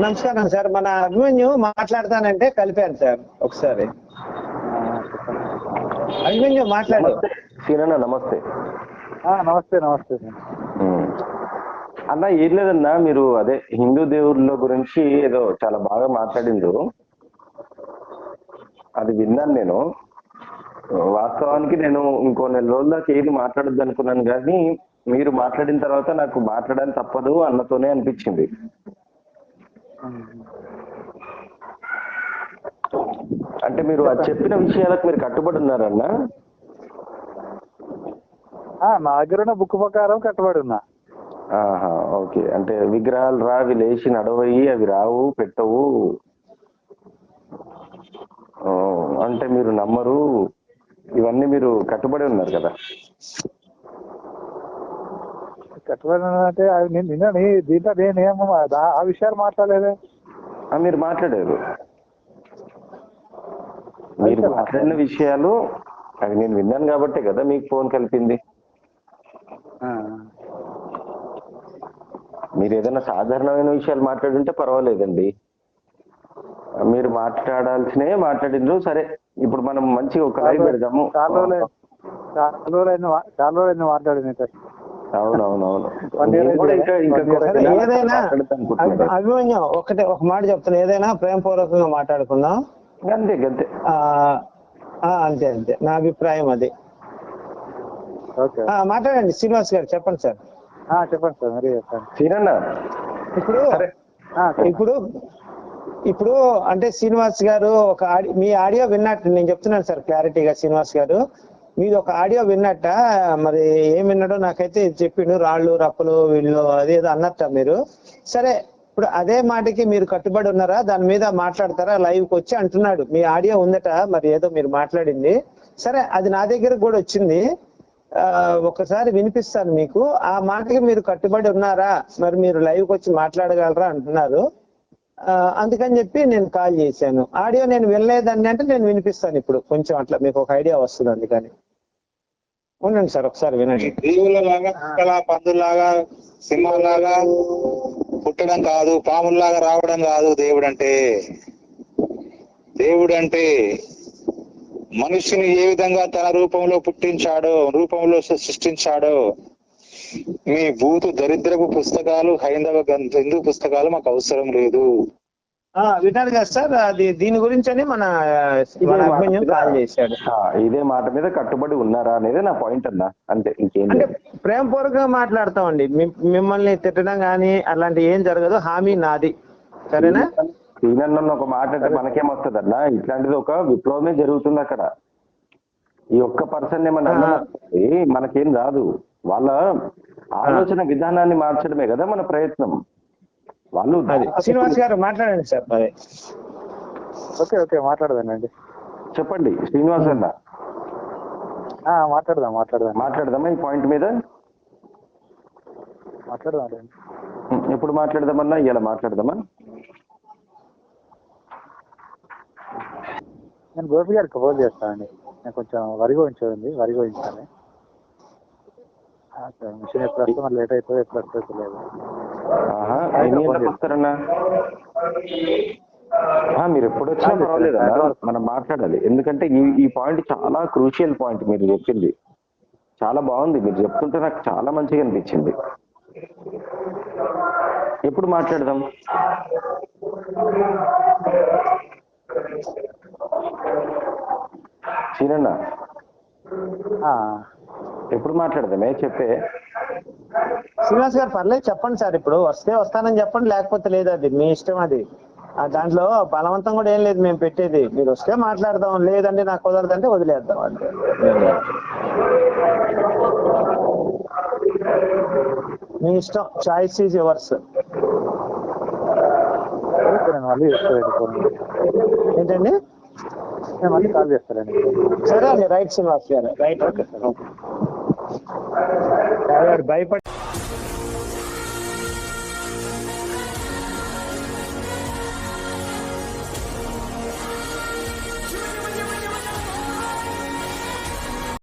నమస్కారం సార్ మన అభిమన్యు మాట్లాడతానంటే కలిపాను సార్ ఒకసారి. అభిమన్యు మాట్లాడు. నమస్తే. సీనన్న నమస్తే. ఆ, నమస్తే నమస్తే. అన్న ఏం లేదన్నా మీరు అదే హిందూ దేవుళ్ళ గురించి ఏదో చాలా బాగా మాట్లాడిండ్రు. అది విన్నాను నేను. వాస్తవానికి నేను ఇంకో నెల రోజుల దాకా ఏది మాట్లాడద్దు అనుకున్నాను కానీ మీరు మాట్లాడిన తర్వాత నాకు మాట్లాడని తప్పదు అన్నతోనే అనిపించింది. అంటే మీరు అది చెప్పిన విషయాలకు మీరు కట్టుబడి ఉన్నారన్నా? ఆ, నా దగ్గర ఉన్న బుక్ ప్రకారం కట్టుబడి ఉన్నా. ఆహా ఓకే. అంటే విగ్రహాలు రా అవి లేచి నడవయి అవి రావు పెట్టవు. అంటే మీరు నమ్మరు ఇవన్నీ మీరు కట్టుబడి ఉన్నారు కదా? కట్టుబడి అంటే నేను నిన్న దీంట్లో నేనేమో దా- ఆ విషయాలు మాట్లాడలేదే? ఆ, మీరు మాట్లాడారు. మీరు మాట్లాడిన విషయాలు అవి నేను విన్నాను కాబట్టే కదా మీకు ఫోన్ కలిపింది. మీరు ఏదైనా సాధారణమైన విషయాలు మాట్లాడుంటే పర్వాలేదండి. మీరు మాట్లాడాల్సినవి మాట్లాడిండ్రు సరే ఇప్పుడు మనం మంచిగా ఒక లైవ్ పెడదాము. అవునవునవును. అభిమన్యు ఒకటే ఒక మాట చెప్తాను ఏదైనా ప్రేమపూర్వకంగా మాట్లాడుకుందాం? అంతే అంతే ఆ, ఆ, అంతే అంతే. నా అభిప్రాయం అది. ఓకే. ఆ, మాట్లాడండి. శ్రీనివాస్ గారు చెప్పండి సార్. ఆ, చెప్పండి సార్. మరి ఇప్పుడు. ఇప్పుడు ఇప్పుడు అంటే శ్రీనివాస్ గారు ఒక మీ ఆడియో విన్నట్టు నేను చెప్తున్నాను సార్ క్లారిటీగా శ్రీనివాస్ గారు. మీరు ఒక ఆడియో విన్నట్ట? మరి ఏం విన్నాడో నాకైతే చెప్పిండు. రాళ్ళు రప్పలు వీళ్ళు అదేదో అన్నట్ట మీరు? సరే ఇప్పుడు అదే మాటకి మీరు కట్టుబడి ఉన్నారా? దాని మీద మాట్లాడతారా? లైవ్కి వచ్చి అంటున్నాడు. మీ ఆడియో ఉందట మరి ఏదో మీరు మాట్లాడింది. సరే అది నా దగ్గర కూడా వచ్చింది. ఆ, ఒకసారి వినిపిస్తాను మీకు. ఆ మాటకి మీరు కట్టుబడి ఉన్నారా? మరి మీరు లైవ్కి వచ్చి మాట్లాడగలరా అంటున్నారు. అందుకని చెప్పి నేను కాల్ చేశాను. ఆడియో నేను వినలేదని అంటే నేను వినిపిస్తాను ఇప్పుడు. కొంచెం అట్లా మీకు ఒక ఐడియా వస్తుంది అందుకని. ఉండండి సార్ ఒకసారి వినండి. జీవులలాగా కుక్కల పందుల్లాగా సింహాల్లాగా పుట్టడం కాదు పాముల్లాగా రావడం కాదు దేవుడు అంటే దేవుడు అంటే మనుషుని ఏ విధంగా తన రూపంలో పుట్టించాడో రూపంలో సృష్టించాడో మీ భూతు దరిద్రపు పుస్తకాలు హైందవ గ్రంథ హిందూ పుస్తకాలు మాకు అవసరం లేదు. ఆ, విన్నారు కదా సార్. అది దీని గురించి అని మన కాల్ చేశాడు. ఆ, ఇదే మాట మీద కట్టుబడి ఉన్నారా అనేది నా పాయింట్ అన్నా. అంతే ఇంకేం అంటే లేదు. ప్రేమపూర్వకంగా మాట్లాడతామండి. మిమ్మల్ని తిట్టడం కానీ అలాంటి ఏం జరగదు. హామీ నాది. సరేనా? సీనన్న ఒక మాట అంటే మనకేం వస్తుంది అన్న ఇట్లాంటిది ఒక విప్లవమే జరుగుతుంది అక్కడ. ఈ ఒక్క పర్సన్ ఏమన్నా మనకేం రాదు. వాళ్ళ ఆలోచన విధానాన్ని మార్చడమే కదా మన ప్రయత్నం. వాళ్ళు శ్రీనివాస్ గారు మాట్లాడండి సార్. Okay okay మాట్లాడదానండి. చెప్పండి శ్రీనివాస్ అన్న. ఆ, మాట్లాడదాం మాట్లాడదాం. మాట్లాడదామా ఈ పాయింట్ మీద? మాట్లాడదాం ఎప్పుడు మాట్లాడదామన్నా ఇలా మాట్లాడదామా? నేను గోపి గారికి ఫోన్ చేస్తానండి. నేను కొంచెం వరి కోయించేది వరి సార్, మిషన్ ఎప్పుడు వస్తే మరి లేట్ అవుతుంది ఎప్పుడు వస్తుంది తెలియదు. ఆహా, ఎన్ని గంటలకు వస్తారన్నా? ఆ, మీరు ఎప్పుడు వచ్చినా పర్వాలేదన్నా మనం మాట్లాడాలి. ఎందుకంటే ఈ ఈ పాయింట్ చాలా క్రూషియల్ పాయింట్ మీరు చెప్పింది. చాలా బాగుంది. మీరు చెప్తుంటే నాకు చాలా మంచిగా అనిపించింది. ఎప్పుడు మాట్లాడదాం? సీనన్న ఆ, ఎప్పుడు మాట్లాడదామే చెప్పే? శ్రీనివాస్ గారు పర్లేదు చెప్పండి సార్. ఇప్పుడు వస్తే వస్తానని చెప్పండి లేకపోతే లేదు అది. మీ ఇష్టం అది. ఆ దాంట్లో బలవంతం కూడా ఏం లేదు మేము పెట్టేది. మీరు వస్తే మాట్లాడదాం. లేదండి నాకు కుదరదంటే వదిలేద్దాం. అంతే మీ ఇష్టం. చాయిస్ ఈజ్ యువర్స్ ఓకే, ఏంటండి మళ్ళీ కాల్ చేస్తానండి. సరే అండి. రైట్ శ్రీనివాస్ గారు. రైట్ ఓకే సార్ భయపడి